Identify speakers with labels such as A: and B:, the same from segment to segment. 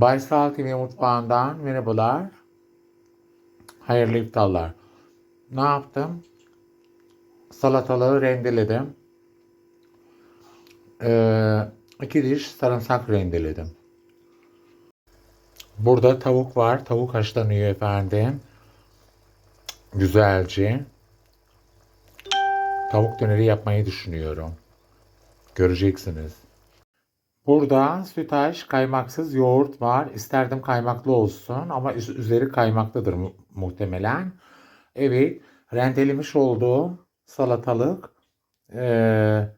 A: Baysal TV mutfağından merhabalar. Hayırlı iftarlar. Ne yaptım? Salatalığı rendeledim. Ee, iki diş sarımsak rendeledim. Burada tavuk var. Tavuk haşlanıyor efendim. Güzelce. Tavuk döneri yapmayı düşünüyorum. Göreceksiniz. Burada sütaş kaymaksız yoğurt var. İsterdim kaymaklı olsun ama üz- üzeri kaymaklıdır mu- muhtemelen. Evet, rendelemiş olduğum salatalık eee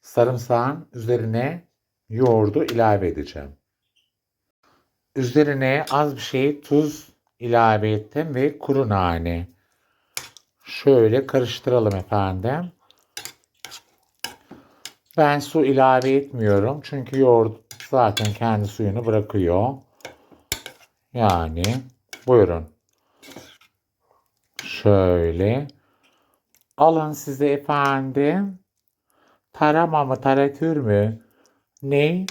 A: sarımsağın üzerine yoğurdu ilave edeceğim. Üzerine az bir şey tuz ilave ettim ve kuru nane. Şöyle karıştıralım efendim. Ben su ilave etmiyorum. Çünkü yoğurt zaten kendi suyunu bırakıyor. Yani buyurun. Şöyle. Alın size efendim. Tarama mı taratür mü? Ne?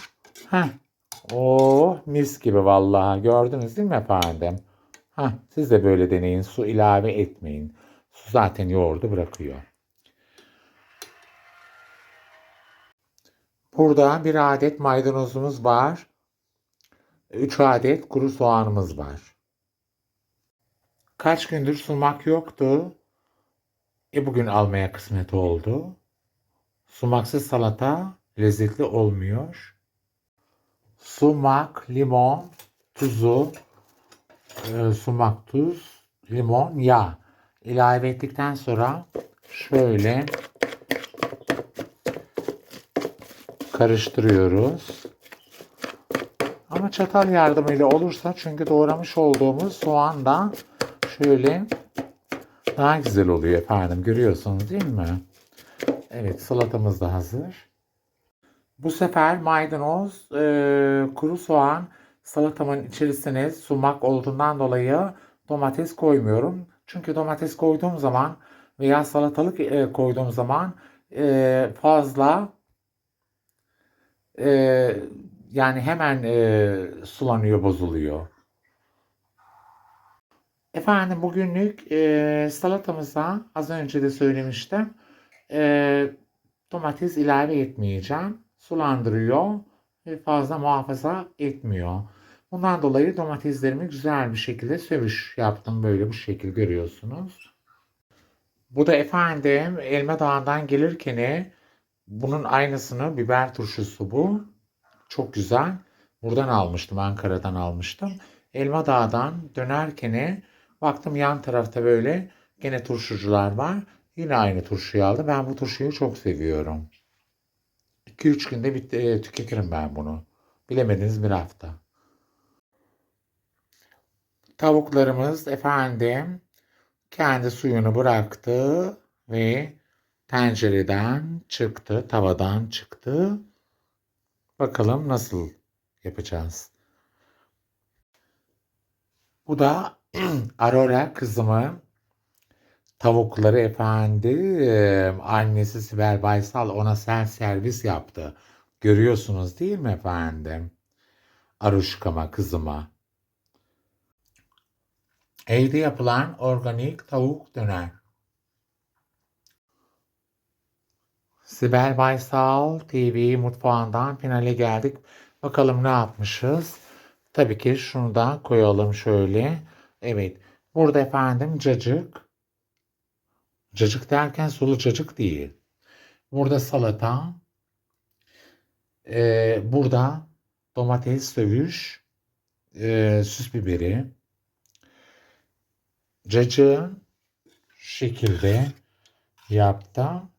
A: Heh. Oh mis gibi vallahi. Gördünüz değil mi efendim? Heh, siz de böyle deneyin. Su ilave etmeyin. Su zaten yoğurdu bırakıyor. Burada bir adet maydanozumuz var. 3 adet kuru soğanımız var. Kaç gündür sumak yoktu. E bugün almaya kısmet oldu. Sumaksız salata lezzetli olmuyor. Sumak, limon, tuzu, e, sumak, tuz, limon, yağ ilave ettikten sonra şöyle karıştırıyoruz. Ama çatal yardımıyla olursa çünkü doğramış olduğumuz soğan da şöyle daha güzel oluyor efendim. Görüyorsunuz değil mi? Evet salatamız da hazır. Bu sefer maydanoz, e, kuru soğan salatamın içerisine sumak olduğundan dolayı domates koymuyorum. Çünkü domates koyduğum zaman veya salatalık e, koyduğum zaman e, fazla e, yani hemen e, sulanıyor, bozuluyor. Efendim bugünlük e, salatamıza az önce de söylemiştim. E, domates ilave etmeyeceğim. Sulandırıyor ve fazla muhafaza etmiyor. Bundan dolayı domateslerimi güzel bir şekilde sövüş yaptım. Böyle bu şekil görüyorsunuz. Bu da efendim Elma Dağı'ndan gelirken bunun aynısını biber turşusu bu. Çok güzel. Buradan almıştım. Ankara'dan almıştım. Elma Dağı'dan dönerken baktım yan tarafta böyle gene turşucular var. Yine aynı turşuyu aldım. Ben bu turşuyu çok seviyorum. 2-3 günde bit- e, tüketirim ben bunu. Bilemediniz bir hafta. Tavuklarımız efendim kendi suyunu bıraktı ve tencereden çıktı, tavadan çıktı. Bakalım nasıl yapacağız. Bu da Aurora kızımın tavukları efendim. Annesi Sibel Baysal ona sen servis yaptı. Görüyorsunuz değil mi efendim? Aruşkama kızıma. Evde yapılan organik tavuk döner. Sibel Baysal TV mutfağından finale geldik. Bakalım ne yapmışız? Tabii ki şunu da koyalım şöyle. Evet. Burada efendim cacık. Cacık derken sulu cacık değil. Burada salata. Ee, burada domates sövüş. ee, süs biberi. Cacığın şekilde yaptım.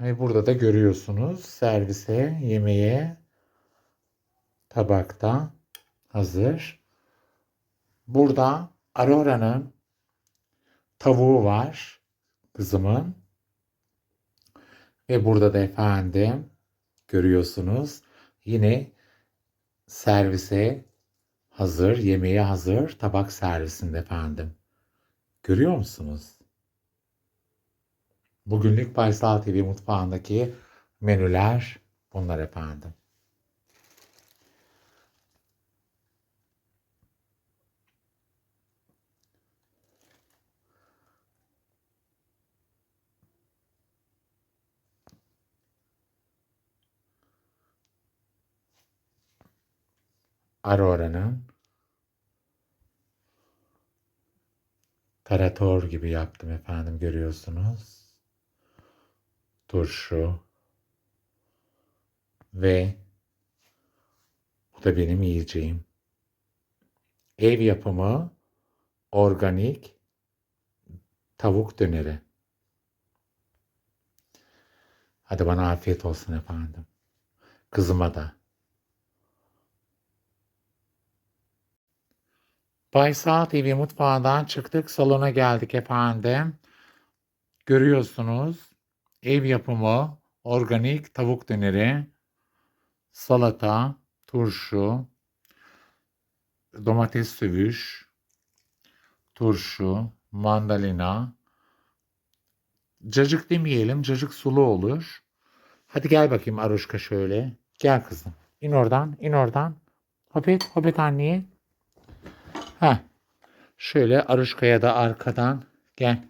A: Ve burada da görüyorsunuz servise, yemeğe tabakta hazır. Burada Aurora'nın tavuğu var kızımın. Ve burada da efendim görüyorsunuz yine servise hazır, yemeğe hazır tabak servisinde efendim. Görüyor musunuz? Bugünlük Paysal TV mutfağındaki menüler bunlar efendim. Aurora'nın tarator gibi yaptım efendim görüyorsunuz. Turşu ve bu da benim yiyeceğim. Ev yapımı organik tavuk döneri. Hadi bana afiyet olsun efendim. Kızıma da. Baysal TV mutfağından çıktık. Salona geldik efendim. Görüyorsunuz. Ev yapımı organik tavuk döneri, salata, turşu, domates sövüş, turşu, mandalina. Cacık demeyelim, cacık sulu olur. Hadi gel bakayım Aruşka şöyle. Gel kızım. İn oradan, in oradan. Hopet, hopet anneye. Ha. Şöyle Aruşka'ya da arkadan gel.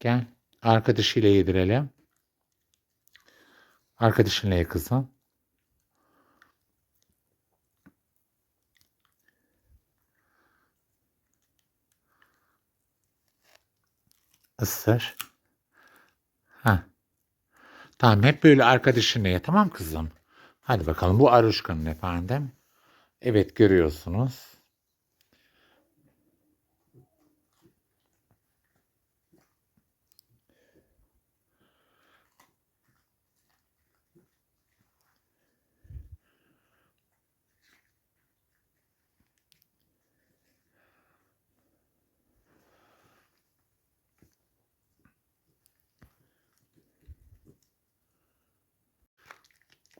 A: Gel. Arkadaşıyla yedirelim. Arkadaşınla ye kızım. Isır. Ha. Tamam hep böyle arkadaşınla ye tamam kızım. Hadi bakalım bu Aruşka'nın efendim. Evet görüyorsunuz.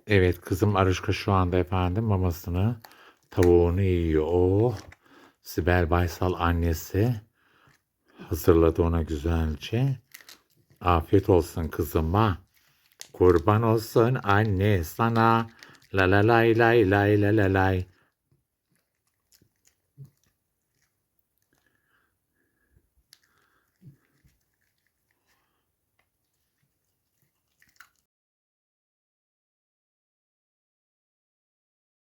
A: Evet kızım Arışka şu anda efendim mamasını tavuğunu yiyor. Oh Sibel Baysal annesi hazırladı ona güzelce. Afiyet olsun kızıma. Kurban olsun anne sana. La la lay lay lay la la lay.